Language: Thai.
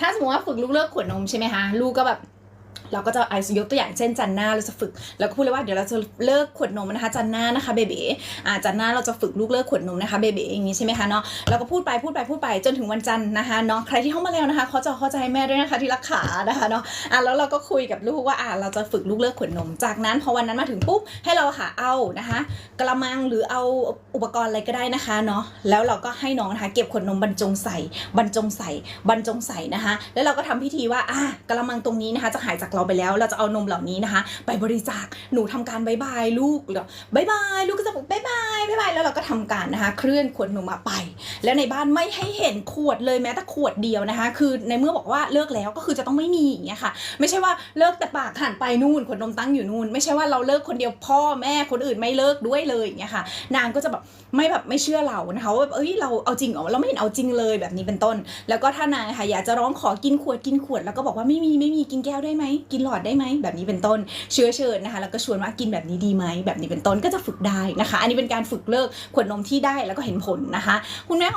ถ้าสมมติว่าฝึกลูกเลิกขวดนมใช่ไหมคะลูกก็แบบ เราก็จะไอยกตัวอย่างเช่นจันหน้าเราจะฝึกเราก็พูดเลยว่าเดี๋ยวเราจะเลิกขวดนมนะคะจันหน้านะคะเบเบอ่าจันหน้าเราจะฝึกลูกเลิกขวดนมนะคะเบเบอย่างนี้ใช่ไหมคะเนาะเราก็พูดไปพูดไปพูดไปจนถึงวันจันทร์นะคะเนาะใครที่เข้ามาแล้วนะคะเขาจะเข้าใจแม่ด้วยนะคะที่รักขานะคะเนาะอะแล้วเราก็คุยกับลูกว่าอะเราจะฝึกลูกเลิกขวดนม จากนั้นพอวันนั้นมาถึงปุ๊บให้เราค่ะเอานะคะกระมังหรือเอาอุปกรณ์อะไรก็ได้นะคะเนาะแล้วเราก็ให้น้องนะคะเก็บขวดนมบรรจงใส่บรรจงใส่บรรจงใส่นะคะแล้วเราก็ทำพิธีว่าอะกระมังตรงนี้นะคะจะหายจากเราไปแล้ว เราจะเอานมเหล่านี้นะคะ ไปบริจาคหนูทำการบายบายลูกหรือบายบายลูกก็จะบอกบายบายบายบายแล้วเราก็ทำการนะคะ เคลื่อนขวดนมมาไป แล้วในบ้านไม่ให้เห็นขวดเลยแม้แต่ขวดเดียวนะคะ คือในเมื่อบอกว่าเลิกแล้วก็คือจะต้องไม่มีอย่างเงี้ยค่ะ ไม่ใช่ว่าเลิกแต่ปากหันไปนู่นขวดนมตั้งอยู่นู่น ไม่ใช่ว่าเราเลิกคนเดียวพ่อแม่คนอื่นไม่เลิกด้วยเลยอย่างเงี้ยค่ะ นางก็จะแบบไม่แบบไม่เชื่อเรานะคะว่าเอ้ยเราเอาจริงเหรอเราไม่เห็นเอาจริงเลยแบบนี้เป็นต้น แล้วก็ถ้านางค่ะอยากจะร้องขอกินขวดกินขวด แล้วก็บอกว่าไม่มีไม่มีกินแก้วได้ไหมกินหลอดได้ไหมแบบนี้เป็นต้น เชื้อเชิญนะคะ แล้วก็ชวนว่ากินแบบนี้ดีไหมแบบนี้เป็นต้นก็จะฝึกได้นะคะ อันนี้เป็นการฝึกเลิกขวดนมที่ได้แล้วก็เห็นผลนะคะ คุณแม่